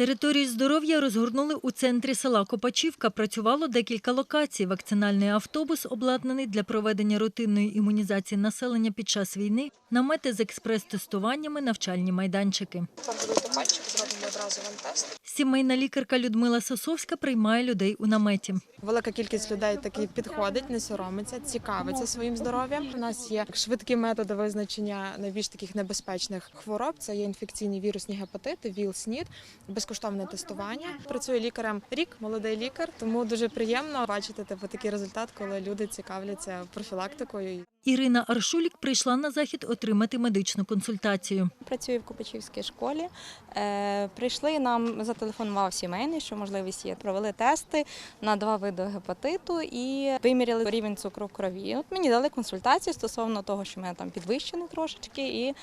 Територію здоров'я розгорнули у центрі села Копачівка. Працювало декілька локацій. Вакцинальний автобус, обладнаний для проведення рутинної імунізації населення під час війни, намети з експрес-тестуваннями, навчальні майданчики. Там буде мальчик. Сімейна лікарка Людмила Сосовська приймає людей у наметі. Велика кількість людей таки підходить, не соромиться, цікавиться своїм здоров'ям. У нас є швидкі методи визначення найбільш таких небезпечних хвороб. Це є інфекційні вірусні гепатити, ВІЛ, СНІД, безкоштовне тестування. Працюю лікарем рік, молодий лікар, тому дуже приємно бачити типу, такий результат, коли люди цікавляться профілактикою. Ірина Аршулік прийшла на захід отримати медичну консультацію. Працюю в Копачівській школі. Е, прийшли нам зателефонував сімейний, що можливість є. Провели тести на два види гепатиту і виміряли рівень цукру в крові. От мені дали консультацію стосовно того, що мене там підвищено трошечки, і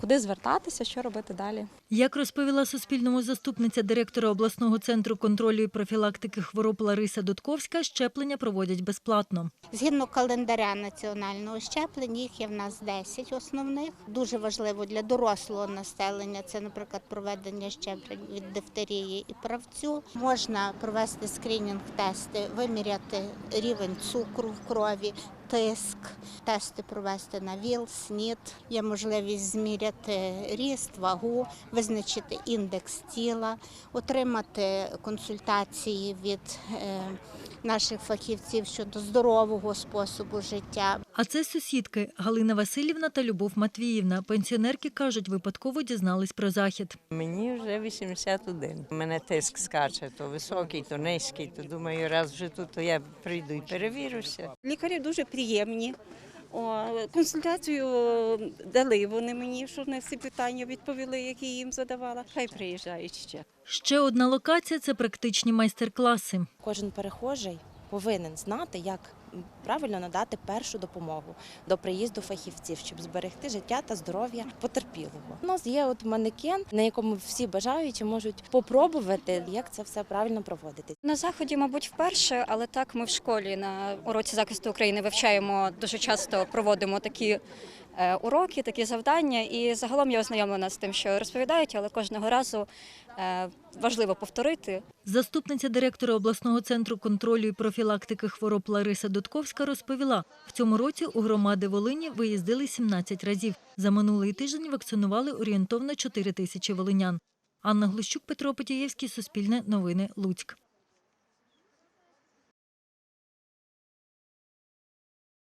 куди звертатися, що робити далі. Як розповіла Суспільному заступниця директора обласного центру контролю і профілактики хвороб Лариса Дудковська, щеплення проводять безплатно. Згідно календаря національного щеплення, їх є в нас 10 основних. Дуже важливо для дорослого населення це, наприклад, проведення щеплень від дифтерії і правцю. Можна провести скринінг-тести, виміряти рівень цукру в крові. Тиск, тести провести на ВІЛ, СНІД, є можливість зміряти ріст, вагу, визначити індекс тіла, отримати консультації від е, наших фахівців щодо здорового способу життя. А це сусідки Галина Васильівна та Любов Матвіївна. Пенсіонерки кажуть, випадково дізнались про захід. Мені вже 81. У мене тиск скаче, то високий, то низький. То думаю, раз вже тут, то я прийду і перевірюся. Лікарі дуже приємні. О, консультацію дали вони мені, що на всі питання відповіли, які їм задавала. Хай приїжджають ще. Ще одна локація це практичні майстер-класи. Кожен перехожий повинен знати, як правильно надати першу допомогу до приїзду фахівців, щоб зберегти життя та здоров'я потерпілого. У нас є от манекен, на якому всі бажаючі можуть попробувати, як це все правильно проводити. На заході, мабуть, вперше, але так ми в школі на уроці захисту України вивчаємо дуже часто проводимо такі уроки, такі завдання. І загалом я ознайомлена з тим, що розповідають, але кожного разу е, важливо повторити. Заступниця директора обласного центру контролю і профілактики хвороб Лариса Дудковська розповіла, в цьому році у громади Волині виїздили 17 разів. За минулий тиждень вакцинували орієнтовно 4 тисячі волинян. Анна Глущук, Петро Потієвський, Суспільне новини, Луцьк.